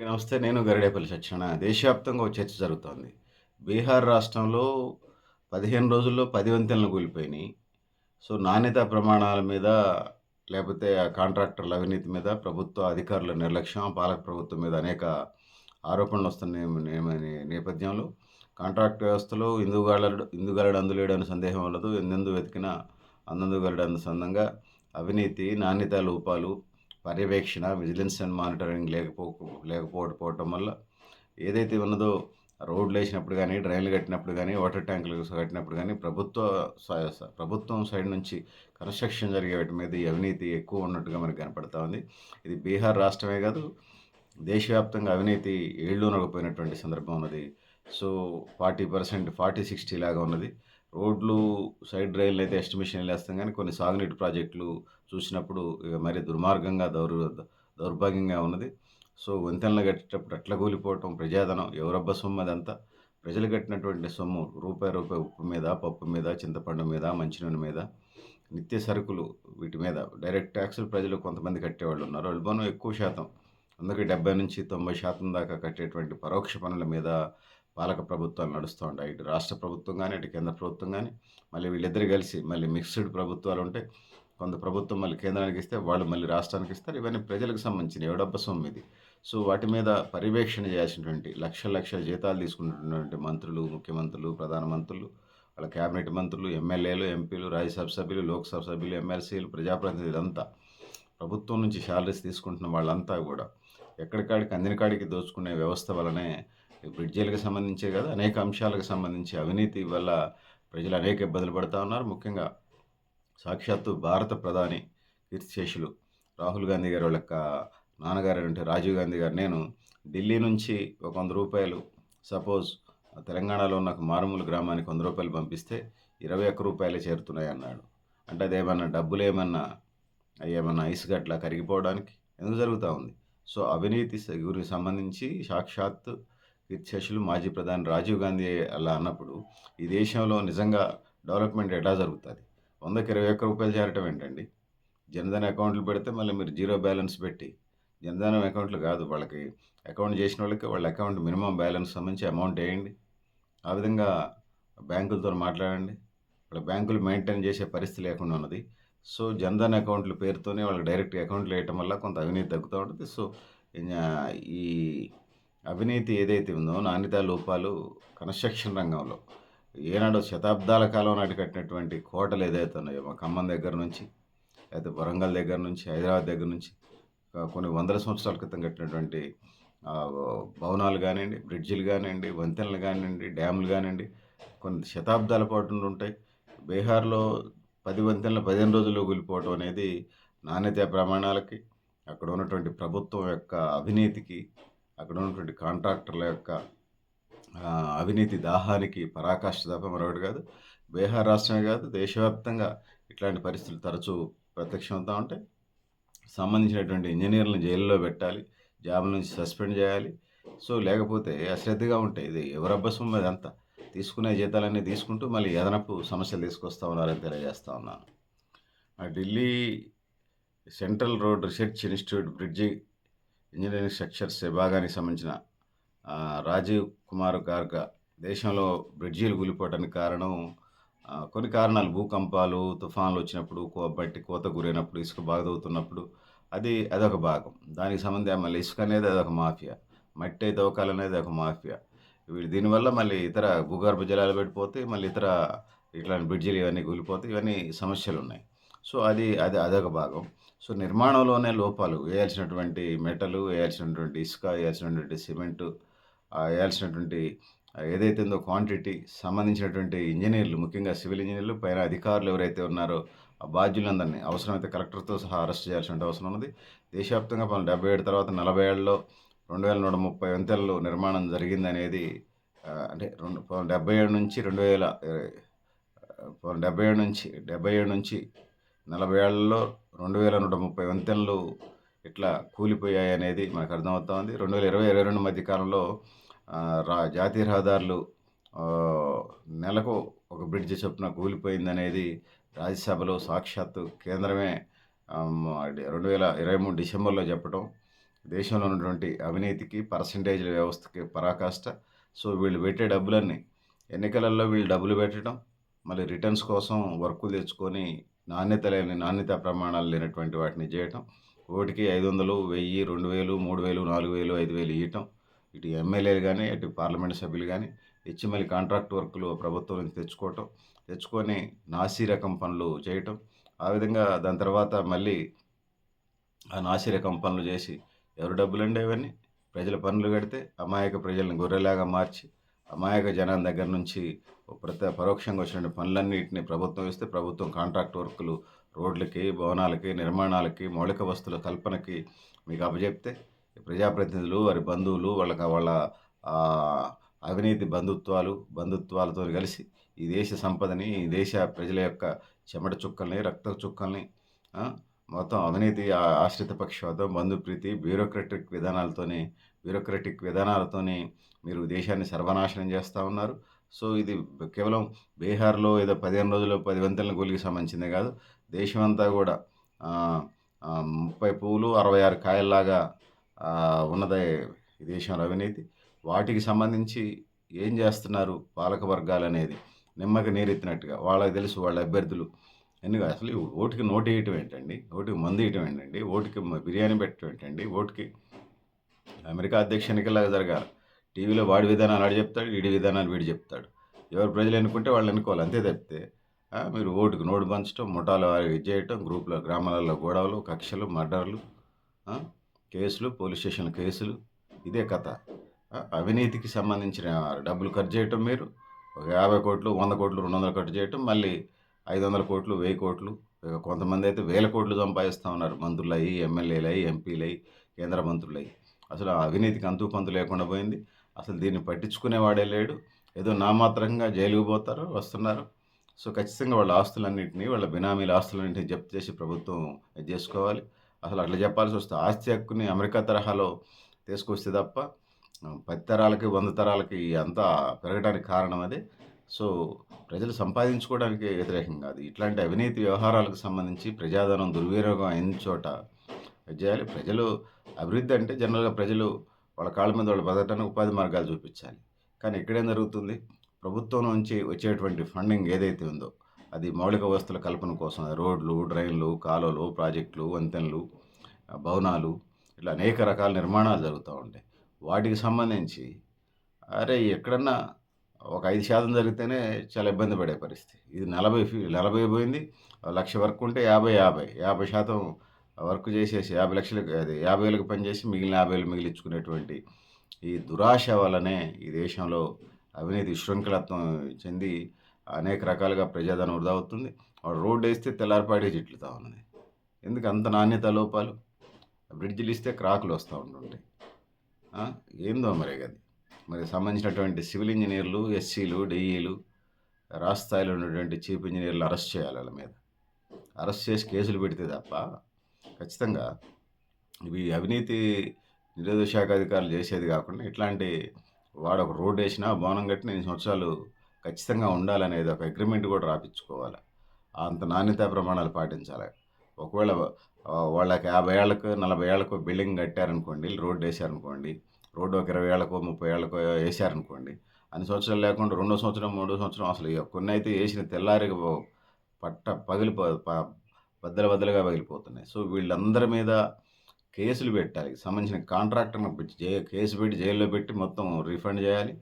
నమస్తే నేను గరిడేపల్లి సత్యన దేశవ్యాప్తంగా ఒక చర్చ జరుగుతోంది. బీహార్ రాష్ట్రంలో పదిహేను రోజుల్లో పది వంతెనలు కూలిపోయినాయి. సో నాణ్యత ప్రమాణాల మీద లేకపోతే ఆ కాంట్రాక్టర్ల అవినీతి మీద ప్రభుత్వ అధికారుల నిర్లక్ష్యం పాలక ప్రభుత్వం మీద అనేక ఆరోపణలు వస్తున్న నేపథ్యంలో. కాంట్రాక్ట్ వ్యవస్థలో ఇందుగలడు ఇందుగలడు అందులేడు అనే సందేహం ఉండదు. ఎందెందు వెతికినా అందందుగలడు అన్న సందంగా అవినీతి నాణ్యత లోపాలు పర్యవేక్షణ విజిలెన్స్ అండ్ మానిటరింగ్ లేకపో లేకపోవడం వల్ల ఏదైతే ఉన్నదో రోడ్లు వేసినప్పుడు కానీ డ్రైన్లు కట్టినప్పుడు కానీ వాటర్ ట్యాంకులు కట్టినప్పుడు కానీ ప్రభుత్వ ప్రభుత్వం సైడ్ నుంచి కన్స్ట్రక్షన్ జరిగే వాటి మీద ఈ అవినీతి ఎక్కువ ఉన్నట్టుగా మనకు కనపడతా ఉంది. ఇది బీహార్ రాష్ట్రమే కాదు దేశవ్యాప్తంగా అవినీతి ఏళ్ళూనకపోయినటువంటి సందర్భం ఉన్నది. So forty percent forty sixty లాగా ఉన్నది. రోడ్లు సైడ్ రైళ్ళు అయితే ఎస్టిమేషన్ వేస్తాం కానీ కొన్ని సాగునీటి ప్రాజెక్టులు చూసినప్పుడు ఇక మరి దుర్మార్గంగా దౌర్ దౌర్భాగ్యంగా ఉన్నది. సో వంతెనలు కట్టేటప్పుడు అట్ల కూలిపోవటం ప్రజాధనం ఎవరబ్బ సొమ్ము అదంతా? ప్రజలు కట్టినటువంటి సొమ్ము రూపాయి రూపాయి ఉప్పు మీద పప్పు మీద చింతపండు మీద మంచినూనె మీద నిత్య సరుకులు వీటి మీద. డైరెక్ట్ ట్యాక్సులు ప్రజలు కొంతమంది కట్టేవాళ్ళు ఉన్నారు. అల్బోనం ఎక్కువ శాతం. అందుకే డెబ్బై నుంచి తొంభై శాతం దాకా కట్టేటువంటి పరోక్ష పనుల మీద పాలక ప్రభుత్వాలు నడుస్తూ ఉంటాయి. ఇటు రాష్ట్ర ప్రభుత్వం కానీ ఇటు కేంద్ర ప్రభుత్వం కానీ మళ్ళీ వీళ్ళిద్దరు కలిసి మళ్ళీ మిక్స్డ్ ప్రభుత్వాలు ఉంటే కొంత ప్రభుత్వం మళ్ళీ కేంద్రానికి ఇస్తే వాళ్ళు మళ్ళీ రాష్ట్రానికి ఇస్తారు. ఇవన్నీ ప్రజలకు సంబంధించిన ఎవడబ్బ సొమ్ము ఇది. సో వాటి మీద పర్యవేక్షణ చేయాల్సినటువంటి లక్షల లక్షల జీతాలు తీసుకుంటున్నటువంటి మంత్రులు ముఖ్యమంత్రులు ప్రధానమంత్రులు వాళ్ళ క్యాబినెట్ మంత్రులు ఎమ్మెల్యేలు ఎంపీలు రాజ్యసభ సభ్యులు లోక్సభ సభ్యులు ఎమ్మెల్సీలు ప్రజాప్రతినిధులంతా ప్రభుత్వం నుంచి శాలరీస్ తీసుకుంటున్న వాళ్ళంతా కూడా ఎక్కడికాడికి అందిన కాడికి దోచుకునే వ్యవస్థ వలనే బ్రిడ్జీలకు సంబంధించే కదా అనేక అంశాలకు సంబంధించి అవినీతి వల్ల ప్రజలు అనేక ఇబ్బందులు పడుతూ ఉన్నారు. ముఖ్యంగా సాక్షాత్తు భారత ప్రధాని కీర్తిశేషులు రాహుల్ గాంధీ గారి వాళ్ళ నాన్నగారు అంటే రాజీవ్ గాంధీ గారు. నేను ఢిల్లీ నుంచి ఒక వంద రూపాయలు సపోజ్ తెలంగాణలో ఉన్న ఒక మారుమూల గ్రామానికి వంద రూపాయలు పంపిస్తే ఇరవై ఒక్క రూపాయలే చేరుతున్నాయి అన్నాడు అంటే అదేమన్నా డబ్బులు ఏమన్నా ఏమన్నా గట్లా కరిగిపోవడానికి? ఎందుకు జరుగుతూ ఉంది? సో అవినీతి గురికి సంబంధించి సాక్షాత్ విత్యశులు మాజీ ప్రధాని రాజీవ్ గాంధీ అలా అన్నప్పుడు ఈ దేశంలో నిజంగా డెవలప్మెంట్ ఎట్లా జరుగుతుంది? వందకి ఇరవై ఒక్క రూపాయలు చేరటం ఏంటండి? జనధన అకౌంట్లు పెడితే మళ్ళీ మీరు జీరో బ్యాలెన్స్ పెట్టి జనధనం అకౌంట్లు కాదు వాళ్ళకి అకౌంట్ చేసిన వాళ్ళకి వాళ్ళ అకౌంట్ మినిమం బ్యాలెన్స్ సంబంధించి అమౌంట్ వేయండి. ఆ విధంగా బ్యాంకులతో మాట్లాడండి. వాళ్ళ బ్యాంకులు మెయింటైన్ చేసే పరిస్థితి లేకుండా ఉన్నది. సో జన్ధన్ అకౌంట్ల పేరుతోనే వాళ్ళకి డైరెక్ట్ అకౌంట్లు వేయటం వల్ల కొంత అవినీతి తగ్గుతూ ఉంటుంది. సో ఈ అవినీతి ఏదైతే ఉందో నాణ్యత లోపాలు కన్స్ట్రక్షన్ రంగంలో ఏనాడో శతాబ్దాల కాలం నాటి కట్టినటువంటి కోటలు ఏదైతే ఉన్నాయో మా ఖమ్మం దగ్గర నుంచి లేకపోతే వరంగల్ దగ్గర నుంచి హైదరాబాద్ దగ్గర నుంచి కొన్ని వందల సంవత్సరాల క్రితం కట్టినటువంటి భవనాలు కానివ్వండి బ్రిడ్జిలు కానివ్వండి వంతెనలు కానివ్వండి డ్యాములు కానివ్వండి కొన్ని శతాబ్దాల పాటు ఉంటాయి. బీహార్లో పది వంతెనలు పదిహేను రోజుల్లో కూలిపోవటం అనేది నాణ్యత ప్రమాణాలకి అక్కడ ఉన్నటువంటి ప్రభుత్వం యొక్క అవినీతికి అక్కడ ఉన్నటువంటి కాంట్రాక్టర్ల యొక్క అవినీతి దాహానికి పరాకాష్ఠ తప్ప మరొకటి కాదు. బీహార్ రాష్ట్రమే కాదు దేశవ్యాప్తంగా ఇట్లాంటి పరిస్థితులు తరచూ ప్రత్యక్షమవుతూ ఉంటాయి. సంబంధించినటువంటి ఇంజనీర్లను జైల్లో పెట్టాలి జాబ్ నుంచి సస్పెండ్ చేయాలి. సో లేకపోతే అశ్రద్ధగా ఉంటాయి ఇది ఎవరబ్బసం అదంతా? తీసుకునే జీతాలన్నీ తీసుకుంటూ మళ్ళీ అదనపు సమస్యలు తీసుకొస్తా ఉన్నారని తెలియజేస్తా ఉన్నాను. ఆ Delhi central road research institute bridge engineering structures విభాగానికి సంబంధించిన రాజీవ్ కుమార్ గార్గ దేశంలో బ్రిడ్జీలు కూలిపోవడానికి కారణం కొన్ని కారణాలు. భూకంపాలు తుఫాన్లు వచ్చినప్పుడు కో- బట్టి కోత గురైనప్పుడు ఇసుక బాగా తవ్వుతున్నప్పుడు అది అదొక భాగం. దానికి సంబంధించి మళ్ళీ ఇసుక అనేది అదొక మాఫియా. మట్టి తవ్వకాలు అనేది ఒక మాఫియా. వీళ్ళు దీనివల్ల మళ్ళీ ఇతర భూగర్భ జలాలు పెట్టిపోతే మళ్ళీ ఇతర ఇట్లాంటి బ్రిడ్జిలు ఇవన్నీ కూలిపోతే ఇవన్నీ సమస్యలు ఉన్నాయి సో అది అది అదొక భాగం. సో నిర్మాణంలోనే లోపాలు వేయాల్సినటువంటి మెటలు వేయాల్సినటువంటి ఇసుక వేయాల్సినటువంటి సిమెంటు వేయాల్సినటువంటి ఏదైతే ఉందో క్వాంటిటీ సంబంధించినటువంటి ఇంజనీర్లు ముఖ్యంగా సివిల్ ఇంజనీర్లు పైన అధికారులు ఎవరైతే ఉన్నారో ఆ బాధ్యులందరినీ అవసరమైతే కలెక్టర్తో సహా అరెస్ట్ చేయాల్సిన అవసరం ఉన్నది. దేశవ్యాప్తంగా పలు డెబ్బై ఏడు తర్వాత నలభై ఏళ్ళలో రెండు వేల నూట ముప్పై వంతెనలు నిర్మాణం జరిగిందనేది అంటే రెండు డెబ్బై ఏడు నుంచి రెండు వేల డెబ్బై ఏడు నుంచి డెబ్బై ఏడు నుంచి నలభై ఏళ్ళలో రెండు వేల నూట ముప్పై వంతెనలు ఇట్లా కూలిపోయాయి అనేది మనకు అర్థమవుతా ఉంది రెండు వేల ఇరవై ఇరవై రెండు మధ్య కాలంలో రా జాతీయ రహదారులు నెలకు ఒక బ్రిడ్జ్ చొప్పున కూలిపోయిందనేది రాజ్యసభలో సాక్షాత్తు కేంద్రమే రెండు వేల ఇరవై మూడు డిసెంబర్లో చెప్పడం దేశంలో ఉన్నటువంటి అవినీతికి పర్సంటేజ్ల వ్యవస్థకి పరాకాష్ట. సో వీళ్ళు పెట్టే డబ్బులన్నీ ఎన్నికలలో వీళ్ళు డబ్బులు పెట్టడం మళ్ళీ రిటర్న్స్ కోసం వర్కులు తెచ్చుకొని నాణ్యత లేని నాణ్యత ప్రమాణాలు లేనటువంటి వాటిని చేయటం ఓటికి ఐదు వందలు వెయ్యి రెండు వేలు మూడు వేలు నాలుగు వేలు ఐదు వేలు ఇవ్వటం ఇటు ఎమ్మెల్యేలు కానీ ఇటు పార్లమెంట్ సభ్యులు కానీ ఇచ్చి మళ్ళీ కాంట్రాక్ట్ వర్కులు ప్రభుత్వం నుంచి తెచ్చుకోవటం తెచ్చుకొని నాసి రకం పనులు చేయటం. ఆ విధంగా దాని తర్వాత మళ్ళీ ఆ నాసి రకం పనులు చేసి ఎవరు డబ్బులు అండి అవన్నీ? ప్రజల పనులు కడితే అమాయక ప్రజల్ని గొర్రెలాగా మార్చి అమాయక జనం దగ్గర నుంచి ప్రతి పరోక్షంగా వచ్చిన పనులన్నింటినీ ప్రభుత్వం ఇస్తే ప్రభుత్వం కాంట్రాక్ట్ వర్కులు రోడ్లకి భవనాలకి నిర్మాణాలకి మౌలిక వస్తువుల కల్పనకి మీకు అప్పచెప్తే ప్రజాప్రతినిధులు వారి బంధువులు వాళ్ళకి వాళ్ళ అవినీతి బంధుత్వాలు బంధుత్వాలతో కలిసి ఈ దేశ సంపదని ఈ దేశ ప్రజల యొక్క చెమట చుక్కల్ని రక్త చుక్కల్ని మొత్తం అవినీతి ఆశ్రిత పక్షవాదం బంధుప్రీతి బ్యూరోక్రటిక్ విధానాలతోనే బ్యూరోక్రటిక్ విధానాలతోనే మీరు దేశాన్ని సర్వనాశనం చేస్తూ ఉన్నారు. సో ఇది కేవలం బీహార్లో ఏదో పదిహేను రోజులు పది వంతెనల గోలికి సంబంధించిందే కాదు. దేశమంతా కూడా ముప్పై పువ్వులు అరవై ఆరు కాయల్లాగా ఉన్నదే ఈ దేశంలో అవినీతి. వాటికి సంబంధించి ఏం చేస్తున్నారు పాలక వర్గాలు అనేది నిమ్మకి నీరెత్తినట్టుగా వాళ్ళకి తెలుసు వాళ్ళ అభ్యర్థులు. ఎందుకు? అసలు ఓటుకి నోటు వేయటం ఏంటండి? ఓటుకి మందు వేయటం ఏంటండి? ఓటుకి బిర్యానీ పెట్టడం ఏంటండి? ఓటుకి అమెరికా అధ్యక్ష ఎన్నికలాగా జరగాలి. టీవీలో వాడి విధానాలు ఆడు చెప్తాడు వీడి విధానాలు వీడు చెప్తాడు. ఎవరు ప్రజలు ఎన్నుకుంటే వాళ్ళు ఎన్నుకోవాలి అంతే తప్పితే మీరు ఓటుకు నోటు పంచడం ముఠాలు వారికి ఇది చేయటం గ్రూపులో గ్రామాలలో గొడవలు కక్షలు మర్డర్లు కేసులు పోలీస్ స్టేషన్ కేసులు ఇదే కథ. అవినీతికి సంబంధించిన డబ్బులు ఖర్చు చేయటం మీరు ఒక యాభై కోట్లు వంద కోట్లు రెండు వందలు ఖర్చు చేయటం మళ్ళీ ఐదు వందల కోట్లు వెయ్యి కోట్లు ఇక కొంతమంది అయితే వేల కోట్లు సంపాదిస్తూ ఉన్నారు. మంత్రులు అయ్యి ఎమ్మెల్యేలు అయ్యి ఎంపీలు అయ్యి కేంద్ర మంత్రులు. అయ్యి అసలు ఆ అవినీతికి అంతు పంతు లేకుండా పోయింది. అసలు దీన్ని పట్టించుకునేవాడే లేడు. ఏదో నామాత్రంగా జైలుకు పోతారు వస్తున్నారు. సో ఖచ్చితంగా వాళ్ళ ఆస్తులన్నింటినీ వాళ్ళ బినామీల ఆస్తులన్నింటినీ జప్తు చేసి ప్రభుత్వం ఇది చేసుకోవాలి. అసలు అట్లా చెప్పాల్సి వస్తే ఆస్తి హక్కుని అమెరికా తరహాలో తీసుకొస్తే తప్ప పది తరాలకి వంద తరాలకి అంతా పెరగడానికి కారణం అదే. సో ప్రజలు సంపాదించుకోవడానికి వ్యతిరేకం కాదు. ఇట్లాంటి అవినీతి వ్యవహారాలకు సంబంధించి ప్రజాధనం దుర్వినియోగం అయిన చోట ఇది చేయాలి. ప్రజలు అభివృద్ధి అంటే జనరల్గా ప్రజలు వాళ్ళ కాళ్ళ మీద వాళ్ళు బతకడానికి ఉపాధి మార్గాలు చూపించాలి. కానీ ఇక్కడేం జరుగుతుంది? ప్రభుత్వం నుంచి వచ్చేటువంటి ఫండింగ్ ఏదైతే ఉందో అది మౌలిక వస్తువుల కల్పన కోసం రోడ్లు డ్రైన్లు కాలువలు ప్రాజెక్టులు వంతెనలు భవనాలు ఇట్లా అనేక రకాల నిర్మాణాలు జరుగుతూ ఉంటాయి. వాటికి సంబంధించి అరే ఎక్కడన్నా ఒక ఐదు శాతం జరిగితేనే చాలా ఇబ్బంది పడే పరిస్థితి. ఇది నలభై నలభై పోయింది లక్ష వరకు ఉంటే యాభై యాభై యాభై శాతం వర్క్ చేసేసి యాభై లక్షలకు అది యాభై వేలకు పనిచేసి మిగిలిన యాభై వేలు మిగిలించుకునేటువంటి ఈ దురాశ వల్లనే ఈ దేశంలో అవినీతి శృంఖలత్వం చెంది అనేక రకాలుగా ప్రజాధనం వృధా అవుతుంది. వాడు రోడ్డు వేస్తే తెల్లారిపాడే చెట్లుతా ఉన్నది. ఎందుకు అంత నాణ్యత లోపాలు? బ్రిడ్జిలు ఇస్తే క్రాకులు వస్తూ ఉంటుంటాయి. ఏందో మరి అది మరి సంబంధించినటువంటి సివిల్ ఇంజనీర్లు ఎస్సీలు డిఈలు రాష్ట్ర స్థాయిలో ఉన్నటువంటి చీఫ్ ఇంజనీర్లు అరెస్ట్ చేయాలి వాళ్ళ మీద. అరెస్ట్ చేసి కేసులు పెడితే తప్ప ఖచ్చితంగా ఇవి అవినీతి నిరోధక శాఖ అధికారులు చేసేది కాకుండా ఇట్లాంటి వాడు ఒక రోడ్డు వేసినా భవనం కట్టిన ఎన్ని సంవత్సరాలు ఖచ్చితంగా ఉండాలనేది ఒక అగ్రిమెంట్ కూడా రాపించుకోవాలి. అంత నాణ్యతా ప్రమాణాలు పాటించాలి. ఒకవేళ వాళ్ళకి యాభై ఏళ్ళకు నలభై ఏళ్ళకు బిల్డింగ్ కట్టారనుకోండి రోడ్డు వేసారనుకోండి రోడ్డు ఒక ఇరవై ఏళ్ళకో ముప్పై ఏళ్ళకో వేసారనుకోండి అన్ని సంవత్సరాలు లేకుండా రెండో సంవత్సరం మూడో సంవత్సరం అసలు కొన్ని అయితే వేసిన తెల్లారి పట్ట పగిలిపో ప- బద్దలు బద్దలుగా పగిలిపోతున్నాయి. సో వీళ్ళందరి మీద కేసులు పెట్టాలి. సంబంధించిన కాంట్రాక్టర్ని పెట్టి కేసు పెట్టి జైల్లో పెట్టి మొత్తం రీఫండ్ చేయాలి.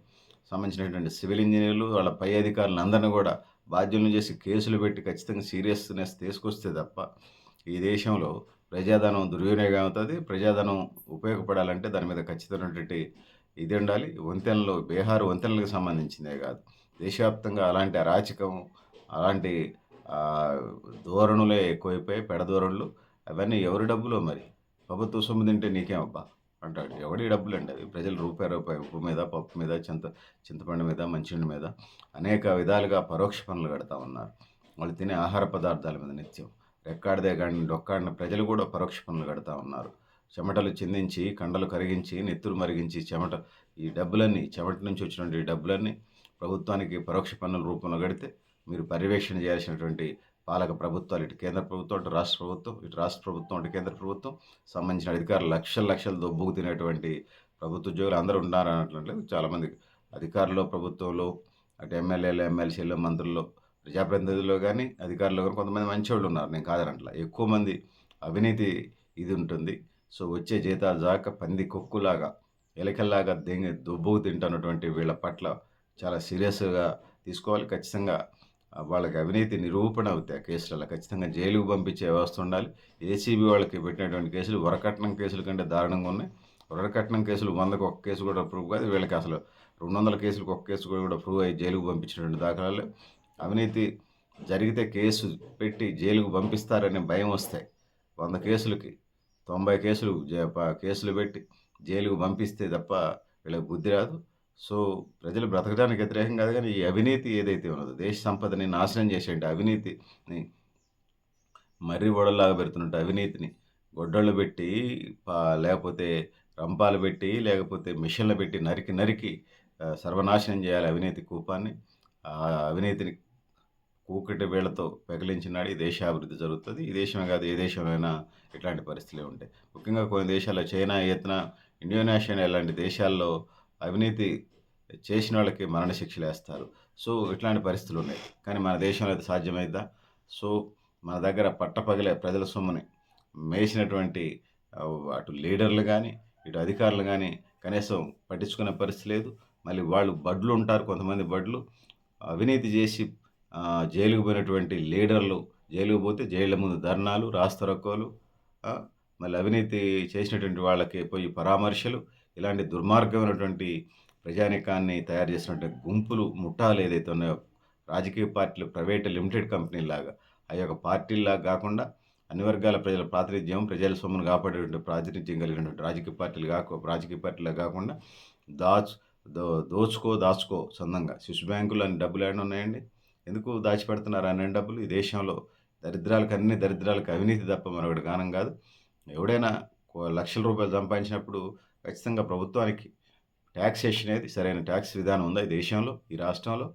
సంబంధించినటువంటి సివిల్ ఇంజనీర్లు వాళ్ళ పై అధికారులను అందరినీ కూడా బాధ్యులను చేసి కేసులు పెట్టి ఖచ్చితంగా సీరియస్నెస్ తీసుకొస్తే తప్ప ఈ దేశంలో ప్రజాధనం దుర్వినియోగం అవుతుంది. ప్రజాధనం ఉపయోగపడాలంటే దాని మీద ఖచ్చితమైనటువంటి ఇది ఉండాలి. వంతెనలు బీహార్ వంతెనలకు సంబంధించిందే కాదు. దేశవ్యాప్తంగా అలాంటి అరాచకం అలాంటి ధోరణులే ఎక్కువైపోయాయి పెడధోరణులు అవన్నీ ఎవరి డబ్బులో మరి? ప్రభుత్వ సొమ్ము తింటే నీకేమబ్బా? అంటాడు. ఎవడి డబ్బులు అండి అవి? ప్రజలు రూపాయి రూపాయి ఉప్పు మీద పప్పు మీద చింత చింతపండు మీద మంచినీళ్ళ మీద అనేక విధాలుగా పరోక్ష పనులు కడతా ఉన్నారు. వాళ్ళు తినే ఆహార పదార్థాల మీద నిత్యం. రెక్కాడిదే కానీ డొక్కాడిన ప్రజలు కూడా పరోక్ష పనులు కడతా ఉన్నారు. చెమటలు చిందించి కండలు కరిగించి నెత్తురు మరిగించి చెమట ఈ డబ్బులన్నీ చెమట నుంచి వచ్చినటువంటి ఈ డబ్బులన్నీ ప్రభుత్వానికి పరోక్ష పన్నుల రూపంలో కడితే మీరు పర్యవేక్షణ చేయాల్సినటువంటి పాలక ప్రభుత్వాలు ఇటు కేంద్ర ప్రభుత్వం అటు రాష్ట్ర ప్రభుత్వం ఇటు రాష్ట్ర ప్రభుత్వం అటు కేంద్ర ప్రభుత్వం సంబంధించిన అధికారులు లక్షల లక్షలు దొబ్బుకు తినేటువంటి ప్రభుత్వ ఉద్యోగులు అందరూ ఉన్నారు అనట్లేదు చాలామంది అధికారులు ప్రభుత్వంలో అటు ఎమ్మెల్యేలు ఎమ్మెల్సీలు మంత్రుల్లో ప్రజాప్రతినిధుల్లో కానీ అధికారులు కానీ కొంతమంది మంచివాళ్ళు ఉన్నారు. నేను కాదనట్లా. ఎక్కువ మంది అవినీతి ఇది ఉంటుంది. సో వచ్చే జీతాలు జాక పంది కుక్కులాగా ఎలకల్లాగా దేని దుబ్బుకు తింటున్నటువంటి వీళ్ళ పట్ల చాలా సీరియస్గా తీసుకోవాలి. ఖచ్చితంగా వాళ్ళకి అవినీతి నిరూపణ అవుతాయి. కేసులలో ఖచ్చితంగా జైలుకు పంపించే వ్యవస్థ ఉండాలి. ఏసీబీ వాళ్ళకి పెట్టినటువంటి కేసులు వరకట్నం కేసుల కంటే దారుణంగా ఉన్నాయి. వరకట్నం కేసులు వందకు ఒక కేసు కూడా ప్రూవ్ కాదు. వీళ్ళకి అసలు రెండు వందల కేసులకు ఒక కేసు కూడా ప్రూవ్ అయ్యి జైలుకు పంపించినటువంటి దాఖలాలు. అవినీతి జరిగితే కేసు పెట్టి జైలుకు పంపిస్తారనే భయం వస్తాయి. వంద కేసులకి తొంభై కేసులు కేసులు పెట్టి జైలుకు పంపిస్తే తప్ప వీళ్ళకి బుద్ధి రాదు. సో ప్రజలు బ్రతకడానికి వ్యతిరేకం కాదు కానీ ఈ అవినీతి ఏదైతే ఉన్నదో దేశ సంపదని నాశనం చేసేయండి అవినీతిని మర్రి ఓడల్లాగా పెడుతున్నట్టు అవినీతిని గొడ్డళ్ళు పెట్టి లేకపోతే రంపాలు పెట్టి లేకపోతే మిషన్లు పెట్టి నరికి నరికి సర్వనాశనం చేయాలి అవినీతి కూపాన్ని. ఆ అవినీతిని కూకటి వేళ్ళతో పెకిలించినాడు ఈ దేశాభివృద్ధి జరుగుతుంది. ఈ దేశమే కాదు ఏ దేశమైనా ఇట్లాంటి పరిస్థితులే ఉంటాయి. ముఖ్యంగా కొన్ని దేశాల్లో చైనా వియత్నాం ఇండోనేషియా ఇలాంటి దేశాల్లో అవినీతి చేసిన వాళ్ళకి మరణశిక్షలు వేస్తారు. సో ఇట్లాంటి పరిస్థితులు ఉన్నాయి. కానీ మన దేశంలో అయితే సాధ్యమైద్దా సో మన దగ్గర పట్టపగలే ప్రజల సొమ్ముని మేసినటువంటి అటు లీడర్లు కానీ ఇటు అధికారులు కానీ కనీసం పట్టించుకునే పరిస్థితి లేదు. మళ్ళీ వాళ్ళు బడ్లు ఉంటారు కొంతమంది బడ్లు. అవినీతి చేసి జైలుకు పోయినటువంటి లీడర్లు జైలుకు పోతే జైళ్ళ ముందు ధర్నాలు రాస్తరొక్కలు మళ్ళీ అవినీతి చేసినటువంటి వాళ్ళకి పోయి పరామర్శలు ఇలాంటి దుర్మార్గమైనటువంటి ప్రజానికాన్ని తయారు చేసినటువంటి గుంపులు ముఠాలు ఏదైతే ఉన్నాయో రాజకీయ పార్టీలు ప్రైవేట్ లిమిటెడ్ కంపెనీలాగా ఆ యొక్క పార్టీలాగా కాకుండా అన్ని వర్గాల ప్రజల ప్రాతినిధ్యం ప్రజల సొమ్మును కాపాడేటువంటి ప్రాతినిధ్యం కలిగినటువంటి రాజకీయ పార్టీలు కాక రాజకీయ పార్టీలు కాకుండా దాచు దో దోచుకో దాచుకో సొంతంగా. స్విస్ బ్యాంకులు అన్ని డబ్బులు ఏమైనా ఉన్నాయండి? ఎందుకు దాచిపెడుతున్నారు అనే డబ్బులు? ఈ దేశంలో దరిద్రాలకు అన్ని దరిద్రాలకు అవినీతి తప్ప మరొకటి గానం కాదు. ఎవడైనా లక్షల రూపాయలు సంపాదించినప్పుడు ఖచ్చితంగా ప్రభుత్వానికి ట్యాక్సేషన్ అనేది సరైన ట్యాక్స్ విధానం ఉందా ఈ దేశంలో ఈ రాష్ట్రంలో?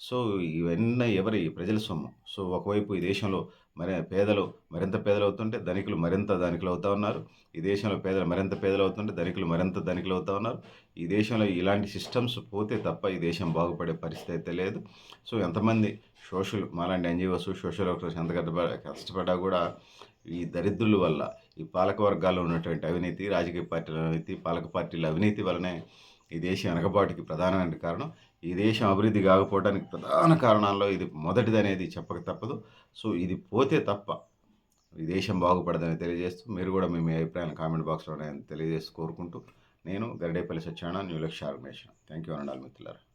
సో ఇవన్నీ ఎవరి ప్రజల సొమ్ము. సో ఒకవైపు ఈ దేశంలో మరి పేదలు మరింత పేదలు అవుతుంటే ధనికులు మరింత ధనికులు అవుతా ఉన్నారు. ఈ దేశంలో పేదలు మరింత పేదలు అవుతుంటే ధనికులు మరింత ధనికులు అవుతా ఉన్నారు. ఈ దేశంలో ఇలాంటి సిస్టమ్స్ పోతే తప్ప ఈ దేశం బాగుపడే పరిస్థితి అయితే లేదు. సో ఎంతమంది సోషల్ మాలాంటి ఎన్జిఓస్ సోషల్ వర్కర్స్ ఎంత కష్టపడ కష్టపడ్డా కూడా ఈ దరిద్రుల వల్ల ఈ పాలక వర్గాల్లో ఉన్నటువంటి అవినీతి రాజకీయ పార్టీల అవినీతి పాలక పార్టీల అవినీతి వలనే ఈ దేశం వెనకబాటుకి ప్రధానమైన కారణం. ఈ దేశం అభివృద్ధి కాకపోవడానికి ప్రధాన కారణాల్లో ఇది మొదటిది అనేది చెప్పక తప్పదు. సో ఇది పోతే తప్ప ఈ దేశం బాగుపడదని తెలియజేస్తూ మీరు కూడా మీ అభిప్రాయాలు కామెంట్ బాక్స్లో తెలియజేసి కోరుకుంటూ నేను Garidepalli Satyanarayana new organisation. Thank you అనండాలి మిత్రులారా.